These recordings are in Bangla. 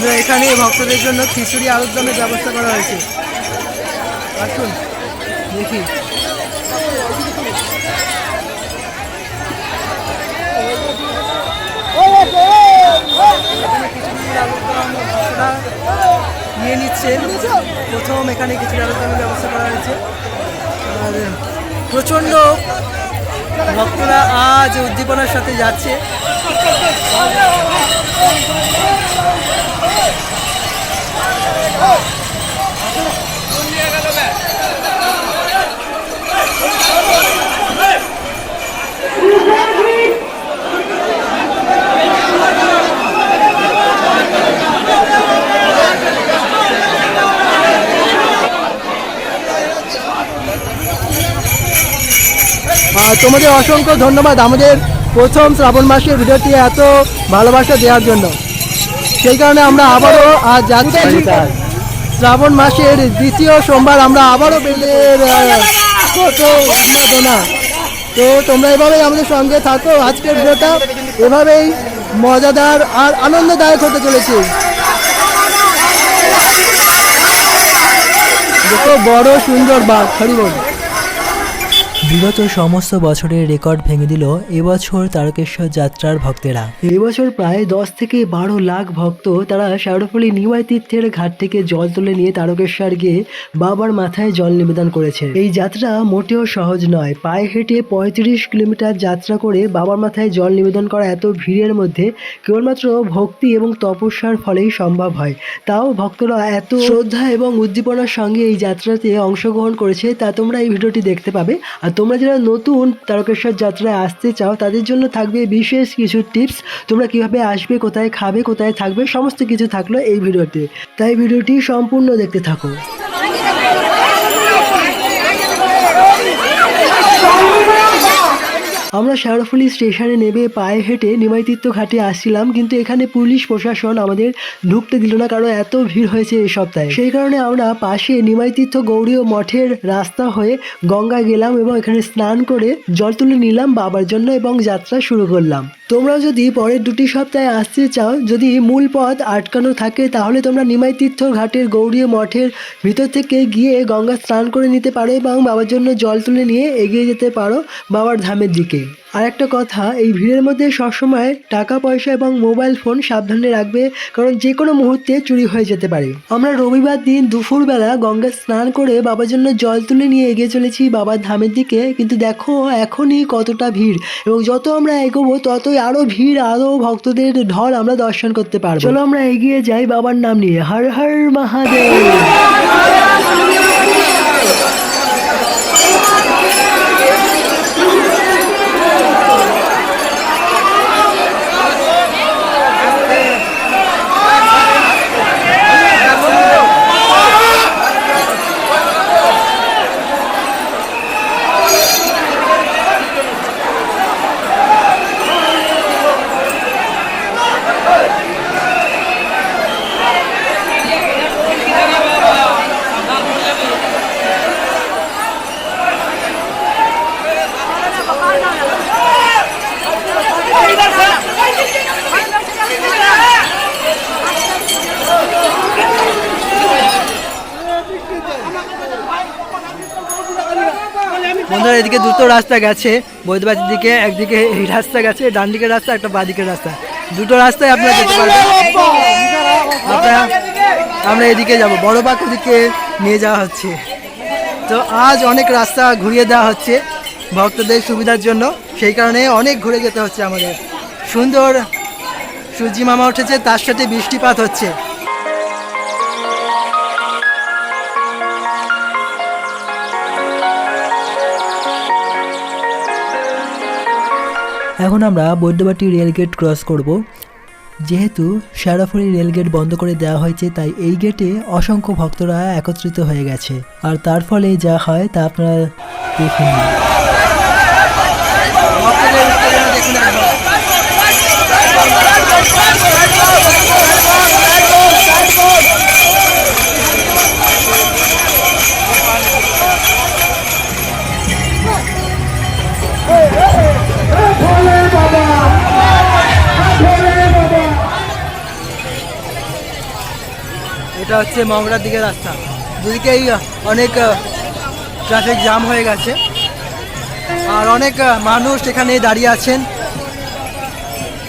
কিন্তু এখানে ভক্তদের জন্য খিচুড়ি আলুর দমের ব্যবস্থা করা হয়েছে। আসুন, দেখি। নিয়ে নিচ্ছেন প্রথম এখানে খিচুড়ি আলুর দমের ব্যবস্থা করা হয়েছে। আর প্রচণ্ড ভক্তরা আজ উদ্দীপনার সাথে যাচ্ছে। আর তোমাদের অসংখ্য ধন্যবাদ আমাদের প্রথম শ্রাবণ মাসের ভিডিওটি এত ভালোবাসা দেওয়ার জন্য। সেই কারণে আমরা আবারও আজ যাচ্ছি। শ্রাবণ মাসের দ্বিতীয় সোমবার আমরা আবারও বেলের তো তোমরা এভাবেই আমাদের সঙ্গে থাকো। আজকের ভিডিওটা এভাবেই মজাদার আর আনন্দদায়ক হতে চলেছে। দেখো, বড় সুন্দর বাঘ, হরিবল। বিগত সমস্ত বছরের রেকর্ড ভেঙে দিল এবছর তারকেশ্বর যাত্রার ভক্তেরা। এবছর প্রায় দশ থেকে বারো লাখ ভক্ত তারা শেরোফলি নিমাই তীর্থের ঘাট থেকে জল তুলে নিয়ে তারকেশ্বর গিয়ে বাবার মাথায় জল নিবেদন করেছে। এই যাত্রা মোটেও সহজ নয়। পায়ে হেঁটে পঁয়ত্রিশ কিলোমিটার যাত্রা করে বাবার মাথায় জল নিবেদন করা এত ভিড়ের মধ্যে কেবলমাত্র ভক্তি এবং তপস্যার ফলেই সম্ভব হয়। তাও ভক্তরা এত শ্রদ্ধা এবং উদ্দীপনার সঙ্গে এই যাত্রাতে অংশগ্রহণ করেছে তা তোমরা এই ভিডিওটি দেখতে পাবে। আর তোমরা যারা নতুন তারকেশ্বর যাত্রায় আসতে চাও, তাদের জন্য থাকবে বিশেষ কিছু টিপস তোমরা কীভাবে আসবে, কোথায় খাবে, কোথায় থাকবে, সমস্ত কিছু থাকল এই ভিডিওতে। তাই ভিডিওটি সম্পূর্ণ দেখতে থাকো। আমরা শেরফুলি স্টেশনে নেমে পায়ে হেঁটে নিমাইতীর্থ ঘাটে আসছিলাম, কিন্তু এখানে পুলিশ, প্রশাসন আমাদের ঢুকতে দিল না, কারণ এত ভিড় হয়েছে এই সপ্তাহে। সেই কারণে আমরা পাশে নিমাইতীর্থ গৌরীয় মঠের রাস্তা হয়ে গঙ্গা গেলাম এবং এখানে স্নান করে জল তুলে নিলাম বাবার জন্য এবং যাত্রা শুরু করলাম। তোমরা যদি পরের দুটি সপ্তাহে আসতে চাও, যদি মূল পথ আটকানো থাকে, তাহলে তোমরা নিমাইতীর্থ ঘাটের গৌরীয় মঠের ভিতর থেকে গিয়ে গঙ্গা স্নান করে নিতে পারো এবং বাবার জন্য জল তুলে নিয়ে এগিয়ে যেতে পারো বাবার ধামের দিকে। আর একটা কথা, এই ভিড়ের মধ্যে সবসময় টাকা, পয়সা এবং মোবাইল ফোন সাবধানে রাখবে, কারণ যে কোনো মুহূর্তে চুরি হয়ে যেতে পারে। আমরা রবিবার দিন দুপুরবেলা গঙ্গা স্নান করে বাবার জন্য জল তুলে নিয়ে এগিয়ে চলেছি বাবার ধামের দিকে। কিন্তু দেখো, এখনই কতটা ভিড় এবং যত আমরা এগোবো, ততই আরও ভিড় আরও ভক্তদের ঢল আমরা দর্শন করতে পারব। চলো আমরা এগিয়ে যাই বাবার নাম নিয়ে। হর হর মহাদেব। বন্ধুরা এদিকে দুটো রাস্তা গেছে বৈদ্যবাড়ির দিকে, একদিকে এই রাস্তা গেছে ডান দিকের রাস্তা, একটা বাঁ দিকের রাস্তা। দুটো রাস্তায় আপনারা যেতে পারবেন। আপনারা, আমরা এদিকে যাব। বড় বাক ওদিকে নিয়ে যাওয়া হচ্ছে। তো আজ অনেক রাস্তা ঘুরিয়ে দেওয়া হচ্ছে ভক্তদের সুবিধার জন্য। সেই কারণে অনেক ঘুরে যেতে হচ্ছে আমাদের। সুন্দর সূর্যি মামা উঠেছে, তার সাথে বৃষ্টিপাত হচ্ছে। এখন আমরা বৈদ্যবাটি রেলগেট ক্রস করব। যেহেতু শেরাফুলি রেলগেট বন্ধ করে দেওয়া হয়েছে, তাই এই গেটে অসংখ্য ভক্তরা একত্রিত হয়ে গেছে। আর তার ফলে যা হয়, তা আপনারা দেখে নিন দেখুন। হচ্ছে মংরার দিকের রাস্তা। দুদিকেই অনেক ট্রাফিক জাম হয়ে গেছে। আর অনেক মানুষ এখানে দাঁড়িয়ে আছেন।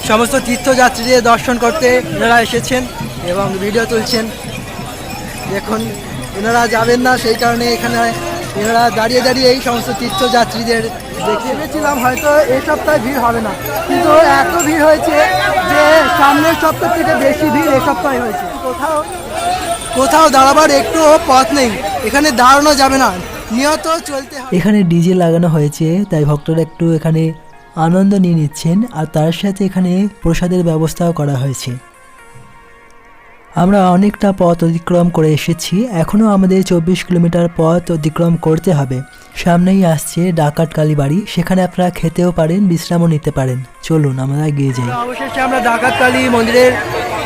সমস্ত তীর্থযাত্রীদের দর্শন করতে এনারা এসেছেন এবং ভিডিও তুলছেন। দেখুন এনারা যাবেন না সেই কারণে এখানে এনারা দাঁড়িয়ে দাঁড়িয়ে এই সমস্ত তীর্থযাত্রীদের দেখে ভেবেছিলাম হয়তো এই সপ্তাহে ভিড় হবে না কিন্তু এত ভিড় হয়েছে যে সামনের সপ্তাহ থেকে বেশি ভিড় এই সপ্তাহে হয়েছে। কোথাও কোথাও দাঁড়াবার একটু পথ নেই। এখানে দাঁড়ানো যাবে না। নিয়ত চলতে এখানে ডিজে লাগানো হয়েছে, তাই ভক্তরা একটু এখানে আনন্দ নিয়ে নিচ্ছেন আর তার সাথে এখানে প্রসাদের ব্যবস্থাও করা হয়েছে। আমরা অনেকটা পথ অতিক্রম করে এসেছি। এখনও আমাদের চব্বিশ কিলোমিটার পথ অতিক্রম করতে হবে। সামনেই আসছে ডাকাত কালীবাড়ি। সেখানে আপনারা খেতেও পারেন, বিশ্রামও নিতে পারেন। চলুন, আমরা এগিয়ে যাই। অবশেষে আমরা ডাকাত কালী মন্দিরের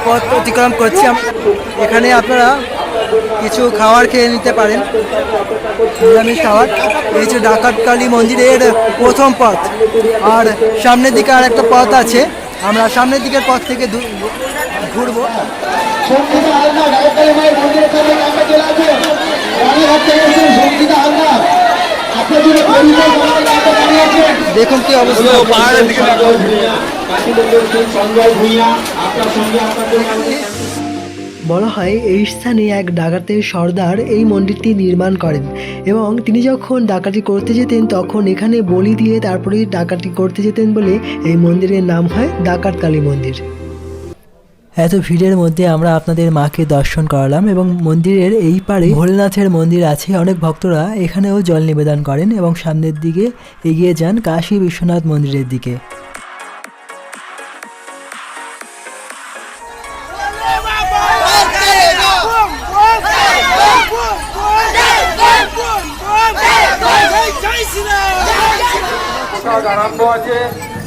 পথ অতিক্রম করছি। এখানে আপনারা কিছু খাবার খেয়ে নিতে পারেন। নিরামিষ খাবার এই যে ডাকাত কালী মন্দিরের প্রথম পথ। আর সামনের দিকে আর একটা পথ আছে। আমরা সামনের দিকের পথ থেকে ঘুরবো। সঙ্গীতা হালদার ডাক্তার মায়ের মন্দিরের সামনে আমরা চলে আসুন রানীঘাট থেকে এসেছেন সঙ্গীতা হালদার আপনার জন্য পরিচয় জানাতে আমরা দাঁড়িয়ে আছেন দেখুন কি অবস্থা। সঞ্জয় ভূঁইয়া কাশীনগর থেকে সঞ্জয় ভূঁইয়া আপনার সঙ্গে আপনার জন্য আমাদের বলা হয় এই স্থানে এক ডাকাতের সর্দার এই মন্দিরটি নির্মাণ করেন এবং তিনি যখন ডাকাতি করতে যেতেন তখন এখানে বলি দিয়ে তারপরে ডাকাতি করতে যেতেন বলে এই মন্দিরের নাম হয় ডাকাত কালী মন্দির। এত ভিড়ের মধ্যে আমরা আপনাদের মাকে দর্শন করালাম এবং মন্দিরের এই পারে ভোলেনাথের মন্দির আছে। অনেক ভক্তরা এখানেও জল নিবেদন করেন এবং সামনের দিকে এগিয়ে যান কাশী বিশ্বনাথ মন্দিরের দিকে।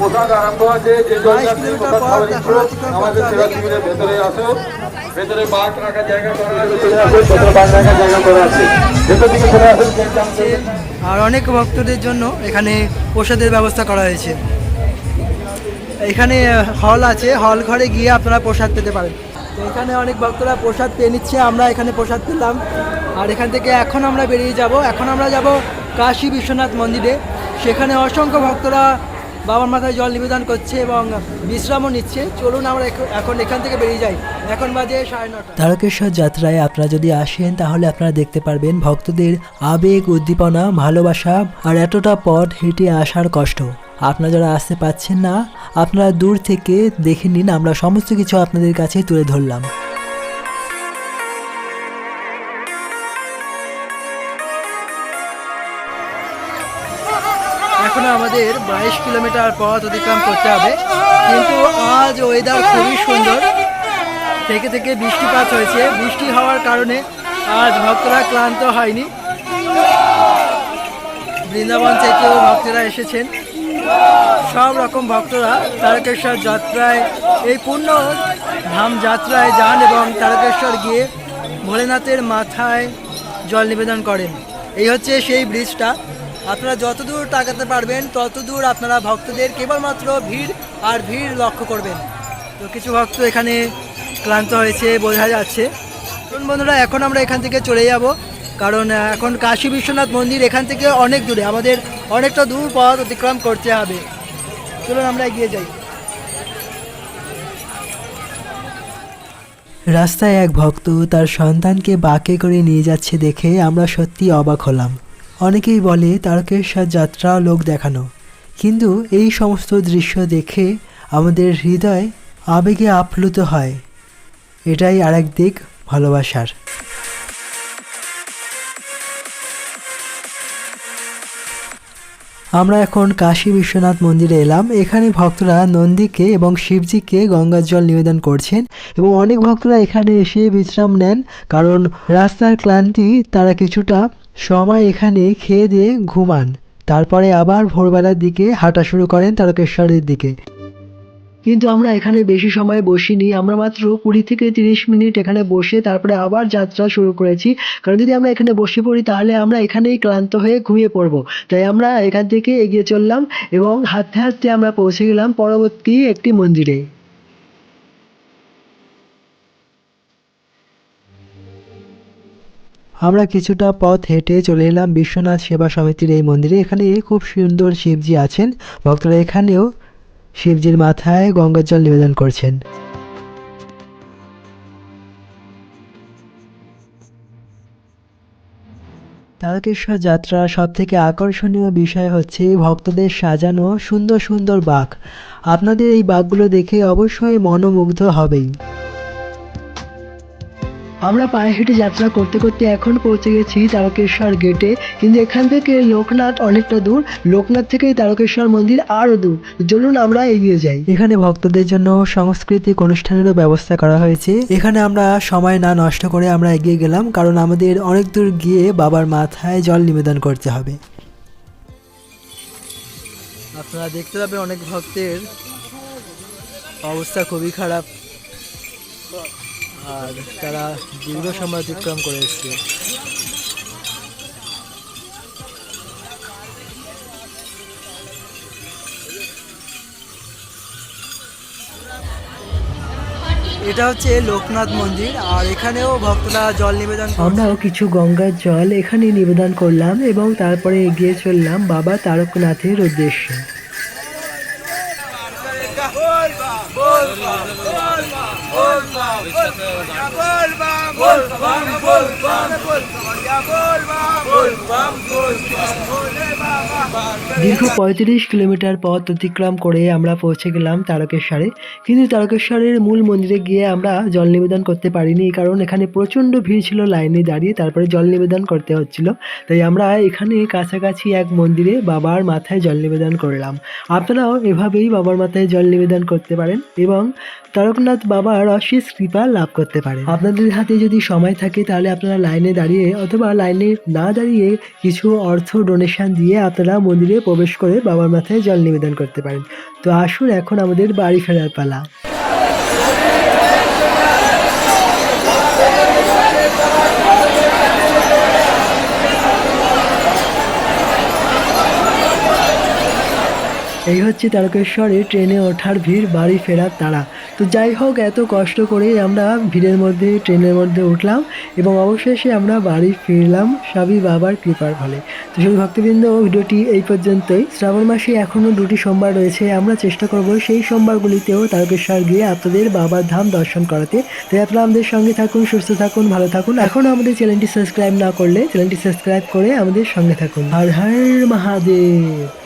পোশাক আরম্ভ আছে যে জলযাত্রী পোশাক খাবার ইচ্ছুক আমাদের সেবা শিবিরের ভেতরে আসো ভেতরে বাঘ রাখার জায়গা করা আছে ভেতরে বাঘ রাখার জায়গা করা আছে। ভেতর দিকে চলে আসুন আর অনেক ভক্তদের জন্য এখানে প্রসাদের ব্যবস্থা করা হয়েছে। এখানে হল আছে হল ঘরে গিয়ে আপনারা প্রসাদ পেতে পারেন। তো এখানে অনেক ভক্তরা প্রসাদ পেয়ে নিচ্ছে আমরা এখানে প্রসাদ পেলাম। আর এখান থেকে এখন আমরা বেরিয়ে যাব। এখন আমরা যাব কাশী বিশ্বনাথ মন্দিরে। সেখানে অসংখ্য ভক্তরা বাবার মাথায় জল নিবেদন করছে এবং বিশ্রামও নিচ্ছে। চলুন আমরা এখন- এখন থেকে বেরিয়ে যাই। এখন বাজে সাড়ে নটা। তারকেশ্বর যাত্রায় আপনারা যদি আসেন, তাহলে আপনারা দেখতে পারবেন ভক্তদের আবেগ, উদ্দীপনা, ভালোবাসা আর এতটা পথ হেঁটে আসার কষ্ট। আপনারা যারা আসতে পাচ্ছেন না, আপনারা দূর থেকে দেখে নিন, আমরা সমস্ত কিছু আপনাদের কাছে তুলে ধরলাম। এখনও আমাদের বাইশ কিলোমিটার পথ অতিক্রম করতে হবে। কিন্তু আজ ওয়েদার খুবই সুন্দর। থেকে থেকে বৃষ্টিপাত হয়েছে। বৃষ্টি হওয়ার কারণে আজ ভক্তরা ক্লান্ত হয়নি। বৃন্দাবন থেকেও ভক্তরা এসেছেন। সব রকম ভক্তরা তারকেশ্বর যাত্রায়, এই পূর্ণ ধাম যাত্রায় যান এবং তারকেশ্বর গিয়ে ভোলেনাথের মাথায় জল নিবেদন করেন। এই হচ্ছে সেই ব্রিজটা। আপনারা যতদূর তাকাতে পারবেন ততদূর আপনারা ভক্তদের কেবলমাত্র ভিড় আর ভিড় লক্ষ্য করবেন। তো কিছু ভক্ত এখানে ক্লান্ত হয়েছে, বোঝা যাচ্ছে। বন্ধুরা, এখন আমরা এখান থেকে চলে যাব, কারণ এখন কাশী বিশ্বনাথ মন্দির এখান থেকে অনেক দূরে, আমাদের অনেকটা দূর পথ অতিক্রম করতে হবে। চলুন আমরা এগিয়ে যাই। রাস্তায় এক ভক্ত তার সন্তানকে বাঁকে করে নিয়ে যাচ্ছে দেখে আমরা সত্যি অবাক হলাম। অনেকেই বলে তারকেশ্বর যাত্রা লোক দেখানো। কিন্তু এই সমস্ত দৃশ্য দেখে আমাদের হৃদয় আবেগে আপ্লুত হয়। এটাই আরেক দিক ভালোবাসার। আমরা এখন কাশী বিশ্বনাথ মন্দিরে এলাম। এখানে ভক্তরা নন্দীকে এবং শিবজিকে গঙ্গার জল নিবেদন করছেন এবং অনেক ভক্তরা এখানে এসে বিশ্রাম নেন, কারণ রাস্তার ক্লান্তি তারা কিছুটা সময় এখানে খেয়ে দিয়ে ঘুমান। তারপরে আবার ভোরবেলার দিকে হাঁটা শুরু করেন তারকেশ্বরের দিকে। কিন্তু আমরা এখানে বেশি সময় বসিনি। আমরা মাত্র কুড়ি থেকে তিরিশ মিনিট এখানে বসে তারপরে আবার যাত্রা শুরু করেছি। কারণ যদি আমরা এখানে বসে পড়ি, তাহলে আমরা এখানেই ক্লান্ত হয়ে ঘুমিয়ে পড়ব। তাই আমরা এখান থেকে এগিয়ে চললাম এবং হাঁটতে হাঁটতে আমরা পৌঁছে গেলাম পরবর্তী একটি মন্দিরে। আমরা কিছুটা পথ হেঁটে চলে এলাম বিশ্বনাথ সেবা সমিতির এই মন্দিরে। এখানে খুব সুন্দর শিবজি আছেন। ভক্তরা এখানেও শিবজির মাথায় গঙ্গার জল নিবেদন করছেন। তারকেশ্বর যাত্রা সব থেকে আকর্ষণীয় বিষয় হচ্ছে ভক্তদের সাজানো সুন্দর সুন্দর বাঘ। আপনাদের এই বাঘগুলো দেখে অবশ্যই মনোমুগ্ধ হবেই। আমরা পায়ে হেঁটে যাত্রা করতে করতে এখন পৌঁছে গেছি তারকেশ্বর গেটে কিন্তু এখান থেকে লোকনাথ অনেকটা দূর। লোকনাথ থেকে তারকেশ্বর মন্দির আরও দূর। চলুন আমরা এগিয়ে যাই। এখানে ভক্তদের জন্য সাংস্কৃতিক অনুষ্ঠানেরও ব্যবস্থা করা হয়েছে। এখানে আমরা সময় না নষ্ট করে আমরা এগিয়ে গেলাম, কারণ আমাদের অনেক দূর গিয়ে বাবার মাথায় জল নিবেদন করতে হবে। আপনারা দেখতে পাবেন অনেক ভক্তের অবস্থা খুবই খারাপ। আর তারা দীর্ঘ সময় অতিক্রম করে এসছে এটা হচ্ছে লোকনাথ মন্দির আর এখানেও ভক্তরা জল নিবেদন। আমরাও কিছু গঙ্গার জল এখানে নিবেদন করলাম এবং তারপরে এগিয়ে চললাম বাবা তারকনাথের উদ্দেশ্যে volvan, volvan, volvan, volvan, volvan, volvan, volvan, দীর্ঘ পঁয়ত্রিশ কিলোমিটার পথ অতিক্রম করে আমরা পৌঁছে গেলাম তারকেশ্বরে। কিন্তু তারকেশ্বরের মূল মন্দিরে গিয়ে আমরা জল নিবেদন করতে পারিনি, কারণ এখানে প্রচণ্ড ভিড় ছিল লাইনে দাঁড়িয়ে, তারপরে জল নিবেদন করতে হচ্ছিল। তাই আমরা এখানে কাছাকাছি এক মন্দিরে বাবার মাথায় জল নিবেদন করলাম। আপনারাও এভাবেই বাবার মাথায় জল নিবেদন করতে পারেন এবং তারকনাথ বাবার অশেষ কৃপা লাভ করতে পারেন। আপনাদের হাতে যদি সময় থাকে, তাহলে আপনারা লাইনে দাঁড়িয়ে অথবা লাইনে না দাঁড়িয়ে কিছু অর্থ ডোনেশন দিয়ে আপনারা মন্দিরে প্রবেশ করে বাবার মাথায় জল নিবেদন করতে পারেন। তো আসুন এখন আমাদের বাড়ি ফেরার পালা। এই হচ্ছে তারকেশ্বরে ট্রেনে ওঠার ভিড়, বাড়ি ফেরার তারা তো যাই হোক, এত কষ্ট করে আমরা ভিড়ের মধ্যে, ট্রেনের মধ্যে উঠলাম এবং অবশেষে আমরা বাড়ি ফিরলাম সবই বাবার কৃপার ফলে তো সেই ভক্তবৃন্দ, ভিডিওটি এই পর্যন্তই। শ্রাবণ মাসে এখনও দুটি সোমবার রয়েছে। আমরা চেষ্টা করব সেই সোমবারগুলিতেও তারকেশ্বর গিয়ে আপনাদের বাবার ধাম দর্শন করাতে। তাই আপনারা আমাদের সঙ্গে থাকুন, সুস্থ থাকুন, ভালো থাকুন। এখনও আমাদের চ্যানেলটি সাবস্ক্রাইব না করলে চ্যানেলটি সাবস্ক্রাইব করে আমাদের সঙ্গে থাকুন। হর হর মহাদেব।